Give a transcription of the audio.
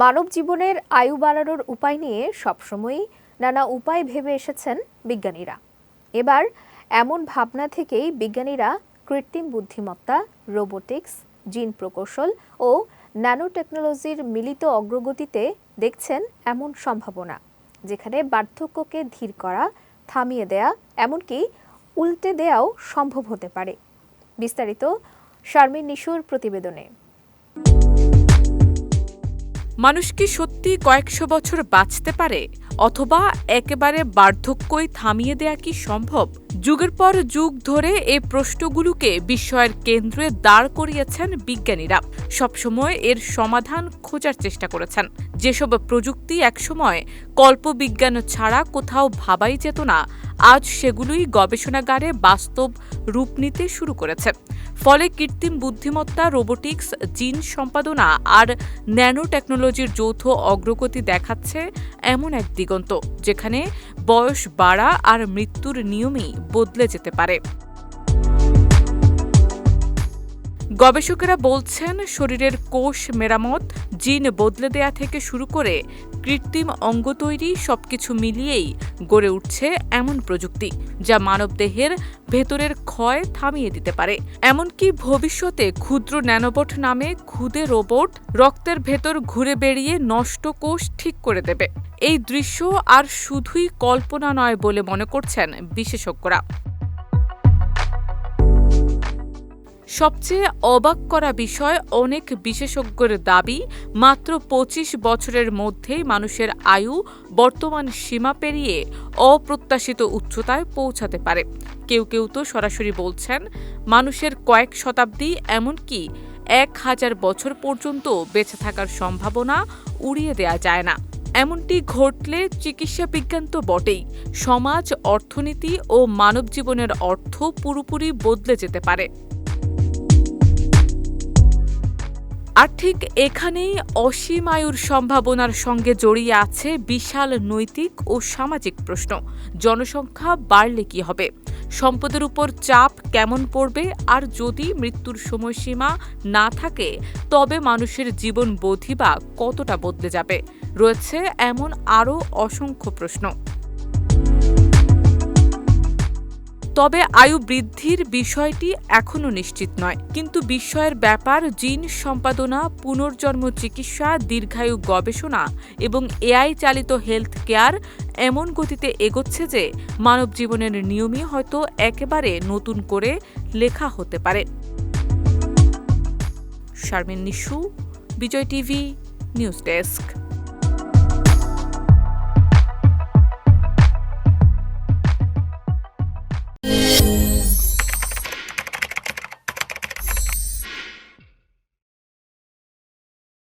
মানব জীবনের আয়ু বাড়ানোর উপায় নিয়ে সবসময়ই নানা উপায় ভেবে এসেছেন বিজ্ঞানীরা। এবার এমন ভাবনা থেকেই বিজ্ঞানীরা কৃত্রিম বুদ্ধিমত্তা, রোবোটিক্স, জিন প্রকৌশল ও ন্যানো টেকনোলজির মিলিত অগ্রগতিতে দেখছেন এমন সম্ভাবনা, যেখানে বার্ধক্যকে ধীর করা, থামিয়ে দেয়া, এমনকি উল্টে দেয়াও সম্ভব হতে পারে। বিস্তারিত শারমিন নিশুর প্রতিবেদনে। মানুষ কি সত্যি কয়েকশো বছর বাঁচতে পারে অথবা একেবারে বার্ধক্যই থামিয়ে দেয়া কি সম্ভব? যুগের পর যুগ ধরে এই প্রশ্নগুলোকে বিস্ময়ের কেন্দ্রে দাঁড় করিয়েছেন বিজ্ঞানীরা। সবসময় এর সমাধান খোঁজার চেষ্টা করেছেন। যেসব প্রযুক্তি একসময় কল্পবিজ্ঞান ছাড়া কোথাও ভাবাই যেত না, আজ সেগুলোই গবেষণাগারে বাস্তব রূপ নিতে শুরু করেছে। ফলে কৃত্রিম বুদ্ধিমত্তা, রোবোটিক্স, জিন সম্পাদনা আর ন্যানো টেকনোলজির যৌথ অগ্রগতি দেখাচ্ছে এমন এক দিগন্ত, যেখানে বয়স বাড়া আর মৃত্যুর নিয়মই বদলে যেতে পারে। গবেষকেরা বলছেন, শরীরের কোষ মেরামত, জিন বদলে দেয়া থেকে শুরু করে কৃত্রিম অঙ্গ তৈরি সবকিছু মিলিয়েই গড়ে উঠছে এমন প্রযুক্তি, যা মানবদেহের ভেতরের ক্ষয় থামিয়ে দিতে পারে। এমনকি ভবিষ্যতে ক্ষুদ্র ন্যানোবট নামে ক্ষুদে রোবট রক্তের ভেতর ঘুরে বেরিয়ে নষ্ট কোষ ঠিক করে দেবে। এই দৃশ্য আর শুধুই কল্পনা নয় বলে মনে করছেন বিশেষজ্ঞরা। সবচেয়ে অবাক করা বিষয়, অনেক বিশেষজ্ঞের দাবি, মাত্র পঁচিশ বছরের মধ্যেই মানুষের আয়ু বর্তমান সীমা পেরিয়ে অপ্রত্যাশিত উচ্চতায় পৌঁছাতে পারে। কেউ কেউ তো সরাসরি বলছেন, মানুষের কয়েক শতাব্দী এমনকি এক হাজার বছর পর্যন্ত বেঁচে থাকার সম্ভাবনা উড়িয়ে দেয়া যায় না। এমনটি ঘটলে চিকিৎসা বিজ্ঞান তো বটেই, সমাজ, অর্থনীতি ও মানব জীবনের অর্থ পুরোপুরি বদলে যেতে পারে। আর ঠিক এখানেই অসীম আয়ুর সম্ভাবনার সঙ্গে জড়িয়ে আছে বিশাল নৈতিক ও সামাজিক প্রশ্ন। জনসংখ্যা বাড়লে কি হবে? সম্পদের উপর চাপ কেমন পড়বে? আর যদি মৃত্যুর সময়সীমা না থাকে, তবে মানুষের জীবন বোধি বা কতটা বদলে যাবে? রয়েছে এমন আরও অসংখ্য প্রশ্ন। তবে আয়ু বৃদ্ধির বিষয়টি এখনও নিশ্চিত নয়। কিন্তু বিস্ময়ের ব্যাপার, জিন সম্পাদনা, পুনর্জন্ম চিকিৎসা, দীর্ঘায়ু গবেষণা এবং এআই চালিত হেলথ কেয়ার এমন গতিতে এগোচ্ছে যে মানব জীবনের নিয়মই হয়তো একেবারে নতুন করে লেখা হতে পারে। Sharmin Nishu, Bijoy TV, news desk.